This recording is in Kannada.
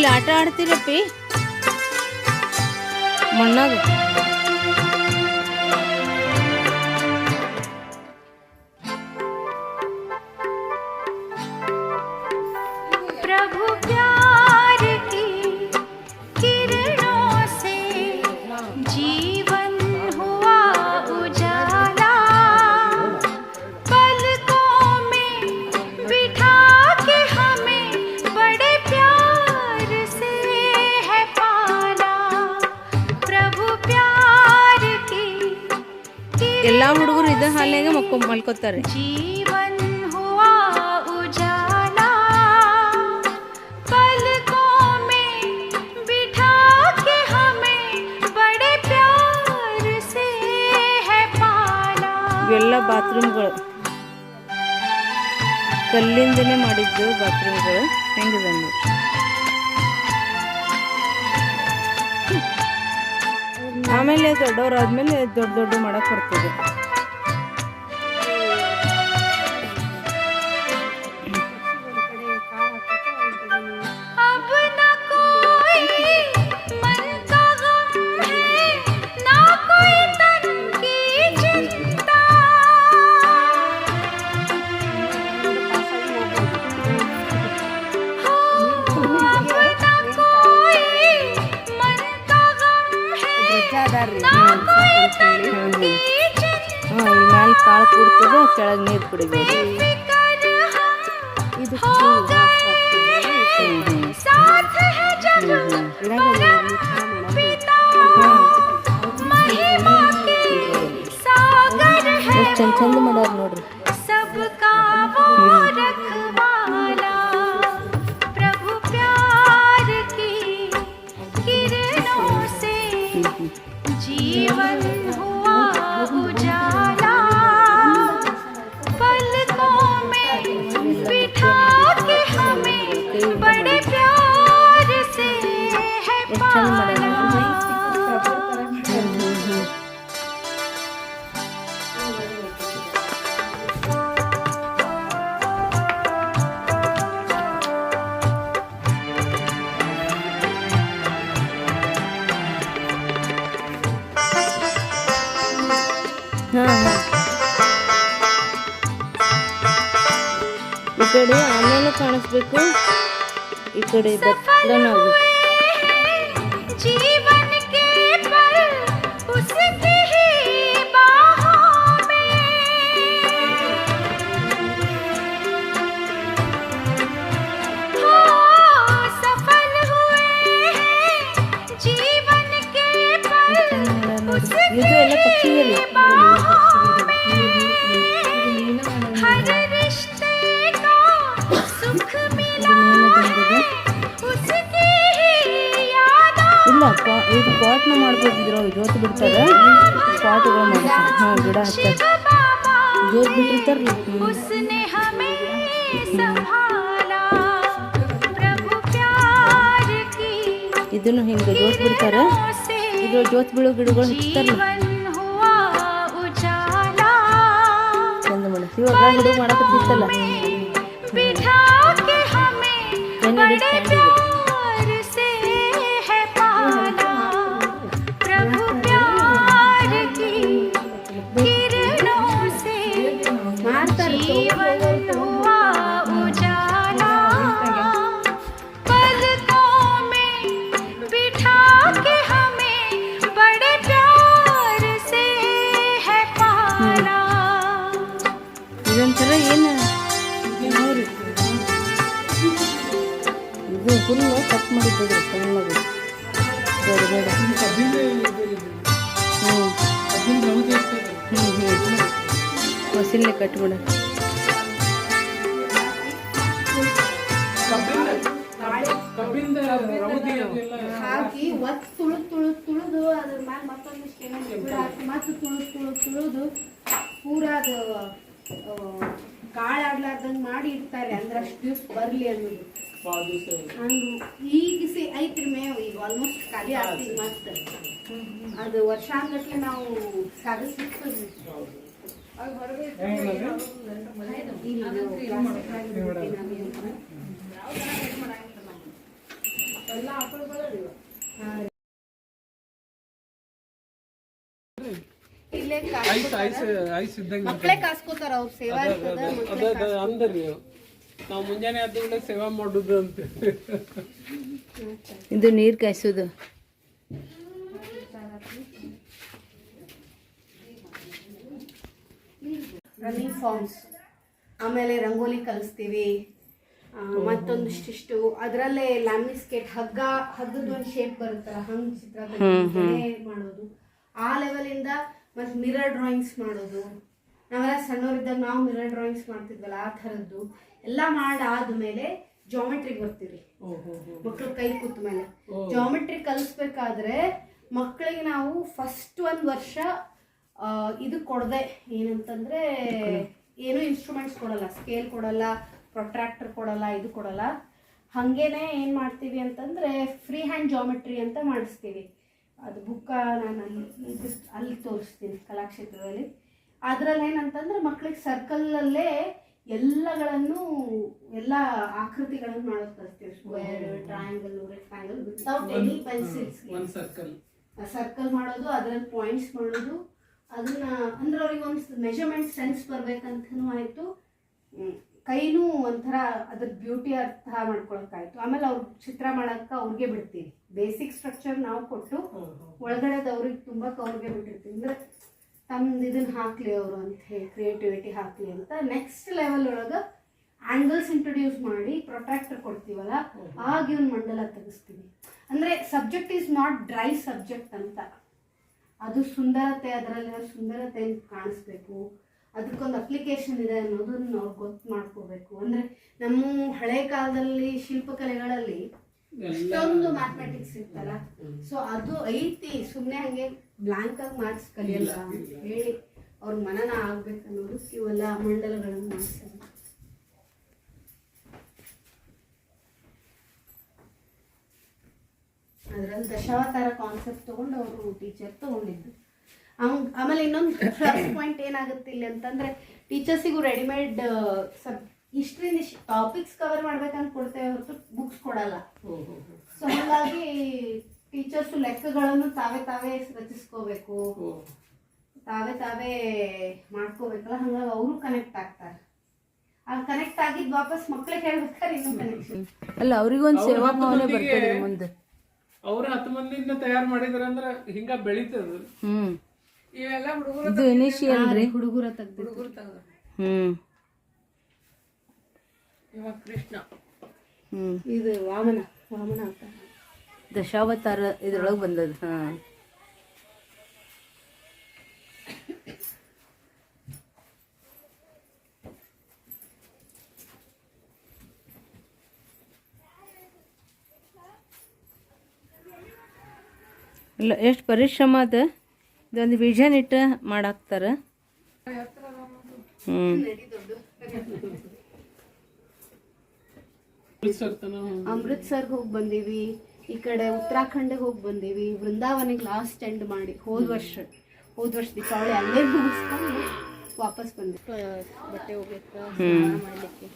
ಇಲ್ಲಿ ಆಟ ಆಡ್ತೀರಪ್ಪಿ? ಮಣ್ಣಾಗ. जी ಎಲ್ಲ ಹುಡುಗರು ಇದ ಹಾಲ್ನಾಗೆ ಮಕ್ಕೊ ಮಲ್ಕೋತಾರೆ ಎಲ್ಲ ಬಾತ್ರೂಮ್ಗಳು. ಕಲ್ಲಿಂದನೇ ಮಾಡಿದ್ದು ಬಾತ್ರೂಮ್ಗಳು. ಹೆಂಗಿದೆ ನೋಡಿ ಆಮೇಲೆ ದೊಡ್ಡವರಾದ್ಮೇಲೆ ದೊಡ್ಡ ದೊಡ್ಡ ಮಾಡಕ್ ಬರ್ತದೆ ಕೆಳಗೆ ನೀರು ಕುಡಿಬೋದು ಇದು ಚಂದ ಚಂದ ಮಾಡೋರು ನೋಡ್ರಿ ಕಡೆ ಆಮೇಲೆ ಕಾಣಿಸ್ಬೇಕು. ಈ ಕಡೆ ಬತ್ತಲನಾಗ್ಬೇಕು ಇಲ್ಲ ಪಾ ಇದು ಪಾಟ್ನ ಮಾಡ್ಬೋದಿದ್ರು ಜೋತ್ ಬಿಡ್ತಾರೆ. ಪಾಟ್ಗಳು ಮಾಡ್ತಾರೆ. ಹಾಂ ಗಿಡ ಹಚ್ತಾರೆ. ಜೋತ್ ಬಿಟ್ಟಿರ್ತಾರಲ್ಲ ಇದನ್ನು ಹಿಂಗೆ ಜೋತ್ ಬಿಡ್ತಾರೆ? ಇದು ಜೋತ್ ಬೀಳೋ ಗಿಡಗಳು ಹಚ್ತಾರಲ್ಲ ಚಂದ ಮಾಡಿ ಇವಾಗ ಹುಡುಗ ಮಾಡಕತ್ತಿತ್ತಲ್ಲ ಏನು जीवन हुआ उजाला पलकों में बिठा के हमें बड़े प्यार से है पाला ಇದೊಂಥರ ಏನು ನೋಡಿ ಇದು ಫುಲ್ ಕಟ್ ಮಾಡಿದ್ದು ಸಣ್ಣದು ಬೇಡ ಬೇಡ ಹ್ಞೂ ಹ್ಞೂ ಹ್ಞೂ ಮಸಿಲ್ಲೆ ಕಟ್ಬಿಡ ಹಾಕಿ ಒತ್ತು ತುಳುದ್ ತುಳುದ್ ತುಳಿದು, ಅದ್ರ ಮ್ಯಾಲ ಮತ್ತೊಂದಿಷ್ಟು ಏನೋ ಹಾಕಿ ಮತ್ತೆ ತುಳಿದು ತುಳುದ್ ತುಳಿದು, ಪೂರ ಅದು ಕಾಳಾಗ್ಲಾರ್ದಂಗ್ ಮಾಡಿ ಇಡ್ತಾರೆ, ಅಂದ್ರೆ ಅಷ್ಟು ದಿವ್ಸ ಬರ್ಲಿ ಅನ್ನೋದು. ಈಗ ಸಿ ಐತ್ರಿ ಮೇವು, ಈಗ ಆಲ್ಮೋಸ್ಟ್ ಖಾಲಿ ಆಗ್ತೀವಿ ಮತ್ತೆ. ಅದು ವರ್ಷಾಂಗಟ್ಲೆ ನಾವು ಸಾಗಿಸ್ಲಿಕ್ಕೆ ಕಾಸ್ಕೋತಾರ ನಾವು? ಮುಂಜಾನೆ ಆದ ಸೇವಾ ಮಾಡುದು ಅಂತ ಇದು ನೀರ್ ಕಾಯಿಸೋದು. ರನ್ನಿಂಗ್ ಫಾರ್ಮ್ಸ್ ಆಮೇಲೆ ರಂಗೋಲಿ ಕಲಿಸ್ತೀವಿ. ಮತ್ತೊಂದಿಷ್ಟಿಷ್ಟು ಅದರಲ್ಲೇ ಲ್ಯಾಮಿಸ್ಕೇಟ್ ಹಗ್ಗ ಹಗ್ಗದ ಒಂದು ಶೇಪ್ ಬರುತ್ತಲ್ಲ ಹಂಗ್ ಚಿತ್ರ ಮಾಡೋದು. ಆ ಲೆವೆಲಿಂದ ಮತ್ತೆ ಮಿರರ್ ಡ್ರಾಯಿಂಗ್ಸ್ ಮಾಡೋದು. ನಾವೆಲ್ಲ ಸಣ್ಣವರಿದ್ದಾಗ ನಾವು ಮಿರರ್ ಡ್ರಾಯಿಂಗ್ಸ್ ಮಾಡ್ತಿದ್ವಲ್ಲ ಆ ಥರದ್ದು. ಎಲ್ಲ ಮಾಡಾದ್ಮೇಲೆ ಜಾಮೆಟ್ರಿ ಬರ್ತೀವಿ. ಮಕ್ಕಳು ಕೈ ಕೂತ ಮೇಲೆ. ಜಾಮೆಟ್ರಿ ಕಲಿಸ್ಬೇಕಾದ್ರೆ ಮಕ್ಕಳಿಗೆ ನಾವು ಫಸ್ಟ್ ಒಂದು ವರ್ಷ ಇದು ಕೊಡದೆ ಏನಂತಂದ್ರೆ ಏನು ಇನ್ಸ್ಟ್ರೂಮೆಂಟ್ಸ್ ಕೊಡಲ್ಲ ಸ್ಕೇಲ್ ಕೊಡಲ್ಲ ಪ್ರೊಟ್ರಾಕ್ಟರ್ ಕೊಡಲ್ಲ ಇದು ಕೊಡಲ್ಲ. ಹಂಗೇನೆ ಏನು ಮಾಡ್ತೀವಿ ಅಂತಂದ್ರೆ ಫ್ರೀ ಹ್ಯಾಂಡ್ ಜಾಮೆಟ್ರಿ ಅಂತ ಮಾಡಿಸ್ತೀವಿ. ಅದು ಬುಕ್ಕ ನಾನು ಅಲ್ಲಿ ಅಲ್ಲಿ ತೋರಿಸ್ತೀನಿ ಕಲಾಕ್ಷೇತ್ರದಲ್ಲಿ. ಅದರಲ್ಲಿ ಏನಂತಂದ್ರೆ ಮಕ್ಕಳಿಗೆ ಸರ್ಕಲಲ್ಲೇ ಎಲ್ಲಗಳನ್ನು ಎಲ್ಲ ಆಕೃತಿಗಳನ್ನು ಮಾಡೋದು ಕಲಿಸ್ತೀವಿ. Square triangle rectangle without any pencils circle circle ಮಾಡೋದು ಅದ್ರಲ್ಲಿ ಪಾಯಿಂಟ್ಸ್ ಮಾಡೋದು ಅದನ್ನ ಅಂದ್ರೆ ಅವ್ರಿಗೆ ಒಂದು ಮೆಜರ್ಮೆಂಟ್ ಸೆನ್ಸ್ ಬರ್ಬೇಕಂತನೂ ಆಯ್ತು. ಕೈನೂ ಒಂಥರ ಅದ್ರ ಬ್ಯೂಟಿ ಅರ್ಥ ಮಾಡ್ಕೊಳಕ್ಕಾಯ್ತು. ಆಮೇಲೆ ಅವ್ರ ಚಿತ್ರ ಮಾಡಕ್ಕ ಅವ್ರಿಗೆ ಬಿಡ್ತೀವಿ ಬೇಸಿಕ್ ಸ್ಟ್ರಕ್ಚರ್ ನಾವು ಕೊಟ್ಟು ಒಳಗಡೆದ ಅವ್ರಿಗೆ ತುಂಬಾ ಅವ್ರಿಗೆ ಬಿಟ್ಟಿರ್ತೀವಿ. ಅಂದ್ರೆ ತಮ್ದು ಇದನ್ನ ಹಾಕ್ಲಿ ಅವರು ಅಂತ ಹೇಳಿ ಕ್ರಿಯೇಟಿವಿಟಿ ಹಾಕ್ಲಿ ಅಂತ ನೆಕ್ಸ್ಟ್ ಲೆವೆಲ್ ಒಳಗ ಆಂಗಲ್ಸ್ ಇಂಟ್ರೊಡ್ಯೂಸ್ ಮಾಡಿ ಪ್ರೊಟ್ರಾಕ್ಟರ್ ಕೊಡ್ತೀವಲ್ಲ ಆಗ ಇವ್ನ ಮಂಡಲ ತೆಗಿಸ್ತೀವಿ ಅಂದ್ರೆ subject is not dry subject ಅಂತ. ಅದು ಸುಂದರತೆ ಅದರಲ್ಲಿರೋ ಸುಂದರತೆ ಕಾಣಿಸ್ಬೇಕು. ಅದಕ್ಕೊಂದು ಅಪ್ಲಿಕೇಶನ್ ಇದೆ ಅನ್ನೋದನ್ನ ನಾವು ಗೊತ್ತು ಮಾಡ್ಕೋಬೇಕು. ಅಂದರೆ ನಮ್ಮ ಹಳೆ ಕಾಲದಲ್ಲಿ ಶಿಲ್ಪಕಲೆಗಳಲ್ಲಿ ಎಷ್ಟೊಂದು ಮ್ಯಾಥಮೆಟಿಕ್ಸ್ ಇರ್ತಲ್ಲ ಸೊ ಅದು ಐತಿ. ಸುಮ್ಮನೆ ಹಂಗೆ ಬ್ಲಾಂಕ್ ಆಗಿ ಮಾರ್ಕ್ಸ್ ಕಲಿಯಲ್ಲ. ಅಂತ ಹೇಳಿ ಅವ್ರ ಮನನ ಆಗ್ಬೇಕನ್ನೋದು ಇವೆಲ್ಲ ಮಂಡಲಗಳನ್ನು ಮಾಡಿಸೋದು. ಅದ್ರಲ್ಲಿ ದಶಾವತಾರ ಕಾನ್ಸೆಪ್ಟ್ ತಗೊಂಡು ಅವರು ಟೀಚರ್ ತಗೊಂಡಿದ್ದು ಹಂಗೆ ಆಮೇಲೆ ಇನ್ನೊಂದು ಪ್ಲಸ್ ಪಾಯಿಂಟ್ ಏನಾಗುತ್ತೆ ಇಲ್ಲಿ ಅಂತಂದ್ರೆ ಟೀಚರ್ಸಿಗೂ ರೆಡಿಮೇಡ್ ಸಬ್ ಇಷ್ಟರಿಂದ ಟಾಪಿಕ್ಸ್ ಕವರ್ ಮಾಡ್ಬೇಕಂತ ಕೊಡ್ತೇವೆ ಹೊರತು ಬುಕ್ಸ್ ಕೊಡಲ್ಲ. ಸೊ ಹಾಗಾಗಿ ಟೀಚರ್ಸ್ ಲೆಕ್ಕಗಳನ್ನು ತಾವೇ ತಾವೇ ರಚಿಸ್ಕೋಬೇಕು. ತಾವೇ ತಾವೇ ಮಾಡ್ಕೋಬೇಕಲ್ಲ ಹಂಗಾಗಿ ಅವರು ಕನೆಕ್ಟ್ ಆಗ್ತಾರೆ. ಆ ಕನೆಕ್ಟ್ ಆಗಿದ್ ವಾಪಸ್ ಮಕ್ಳಿಗೆ ಹೇಳ್ಬೇಕಾದ್ರೆ ಇನ್ನೂ ಕನೆಕ್ಷನ್ ಅಲ್ಲ ಅವ್ರಿಗೊಂದು ಸೇವಾ ಭಾವನೆ ಬರ್ತದೆ ಮುಂದೆ. ಅವ್ರ ಹತ್ತು ಮಂದಿಯಿಂದ ತಯಾರು ಮಾಡಿದ್ರ ಅಂದ್ರ ಹಿಂಗ ಬೆಳಿತದ. ಹ್ಮ್. ಇವೆಲ್ಲ ಹುಡುಗರು ಇದು ಇನಿಷಿಯಲ್ ರೀ. ಹುಡುಗರ ತೆಗ್ದು ಹ್ಮ್. ಇವಾಗ ಕೃಷ್ಣ. ಹ್ಮ್. ಇದು ವಾಮನ ವಾಮನ ಅಂತ. ದಶಾವತಾರ ಇದ್ರೊಳಗೆ ಬಂದದ ಹಾ. ಇಲ್ಲ ಎಷ್ಟು ಪರಿಶ್ರಮ ಅದ? ಇದೊಂದು ವಿಷನ್ ಇಟ್ಟ ಮಾಡಾಕ್ತಾರ. ಹ್ಞೂ ಅಮೃತ್ಸರ್ಗೆ ಹೋಗಿ ಬಂದೀವಿ. ಈ ಕಡೆ ಉತ್ತರಾಖಂಡ್ಗೆ ಹೋಗಿ ಬಂದೀವಿ. ವೃಂದಾವನಿಗೆ ಲಾಸ್ಟ್ ಎಂಡ್ ಮಾಡಿ ಹೋದ ವರ್ಷ. ಹೋದ ವರ್ಷ ದೀಪಾವಳಿ ಅಲ್ಲೇ ಮುಗಿಸ್ಕೊಂಡು ವಾಪಸ್ ಬಂದೆ ಬಟ್ಟೆ ಹೋಗ್ಲಿಕ್ಕೆ ಮಾಡ್ಲಿಕ್ಕೆ.